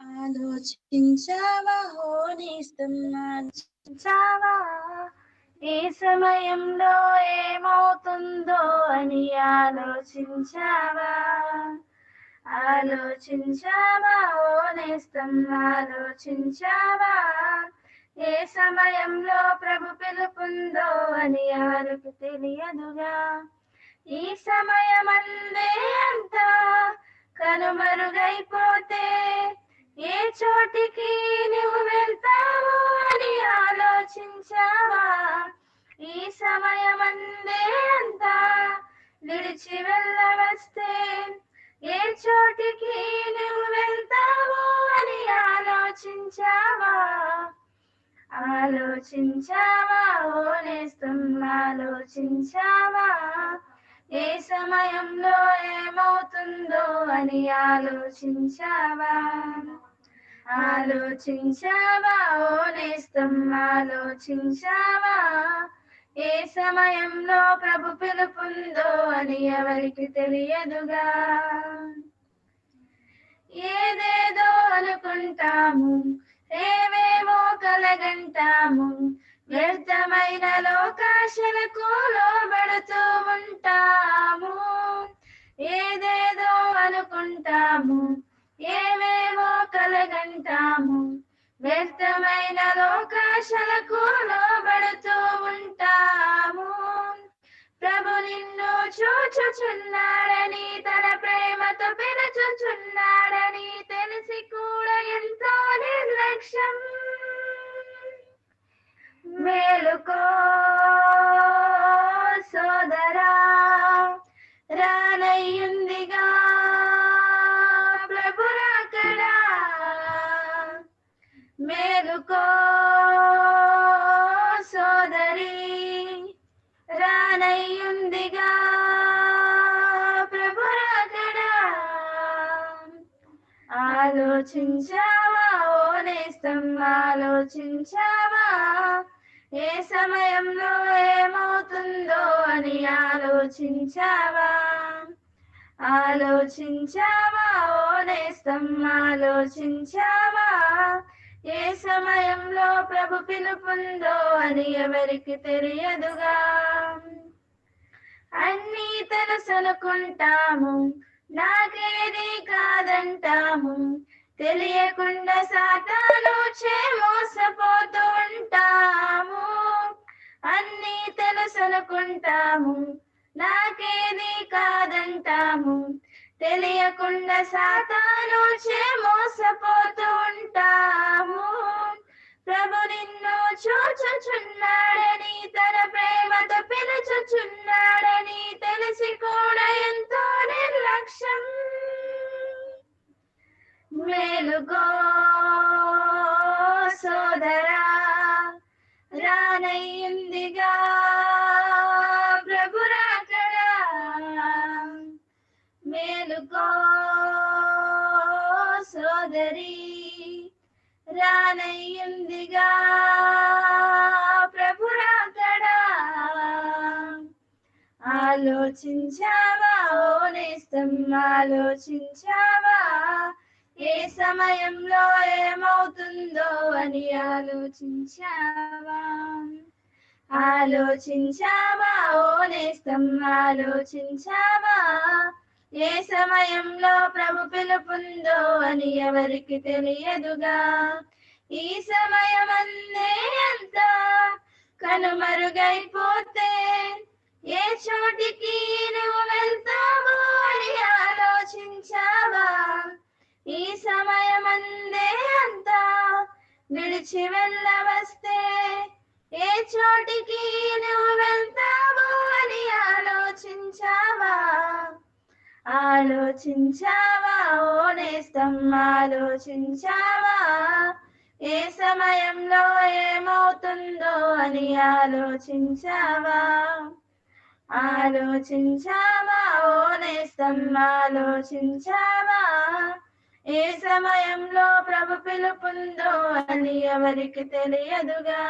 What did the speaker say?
ఆలోచించావా హోనిస్తున్నావా ఈ సమయంలో ఏమవుతుందో అని ఆలోచించావా? ఆలోచించావా ఓనేస్తం ఆలోచించావా? ఏ సమయంలో ప్రభు పిలుపుందో అని ఆరుకు తెలియదుగా. ఈ సమయమందే అంతా కనుమరుగైపో చోటికి నువ్వు వెళ్తావు అని ఆలోచించావా? ఈ సమయమందే అంతా విడిచి వెళ్ళవస్తే ఏ చోటికి నువ్వు వెళ్తావు అని ఆలోచించావా? ఆలోచించావా? ఓనేస్తం ఆలోచించావా? ఏ సమయంలో ఏమవుతుందో అని ఆలోచించావా? ఆలోచించావా? ఓ నేస్తం ఆలోచించావా? ఏ సమయంలో ప్రభు పిలుపుందో అని ఎవరికి తెలియదుగా? ఏదేదో అనుకుంటాము ఏవేమో కలగంటాము వ్యర్థమైన లోకాశలకు లోబడుతూ ఉంటాము. ఏదేదో అనుకుంటాము ఏవేవో కలగ లోకాశలకు లోబడుతూ ఉంటాము ప్రభు నిన్ను చూచుచున్నాడని తన ఆలోచించావా? ఓనేస్తం ఆలోచించావా? ఏ సమయంలో ఏమవుతుందో అని ఆలోచించావా? ఆలోచించావా? ఓనేస్తం ఆలోచించావా? ఏ సమయంలో ప్రభు పిలుపుందో అని ఎవరికి తెలియదుగా? అన్నీ తెలుసనుకుంటాము నాకేది కాదంటాము తెలియకుండా సాతాను చే మోసపోతుంటాము. అన్ని తెలుసనుకుంటాము. నాకేది కాదంటాము. తెలియకుండా సాతాను చే మోసపోతుంటాము. మేలుగో సోదరా రానయ్యిందిగా ప్రభురాకడా మేలుకో సోదరి రానయ్యిందిగా ప్రభురాకడా ఆలోచించావా ఓనేస్తం ఆలోచించావా? ఏ సమయంలో ఏమవుతుందో అని ఆలోచించావా? ఆలోచించావా? ఓనేస్తం ఆలోచించావా? ఏ సమయంలో ప్రభు పిలుపుందో అని ఎవరికి తెలియదుగా? ఈ సమయమందే అంత కనుమరుగైపోతే ఏ చోటికి నువ్వు వెళ్తావో అని ఆలోచించావా? ఈ సమయమందే అంతా విడిచి వెళ్ళవస్తే ఏ చోటికి నువ్వు వెళ్తావు అని ఆలోచించావా? ఆలోచించావా? ఓనేస్తం ఆలోచించావా? ఏ సమయంలో ఏమవుతుందో అని ఆలోచించావా? ఆలోచించావా? ఓనేస్తం ఆలోచించావా? ఏ సమయంలో ప్రభు పిలుపుందో అని ఎవరికి తెలియదుగా.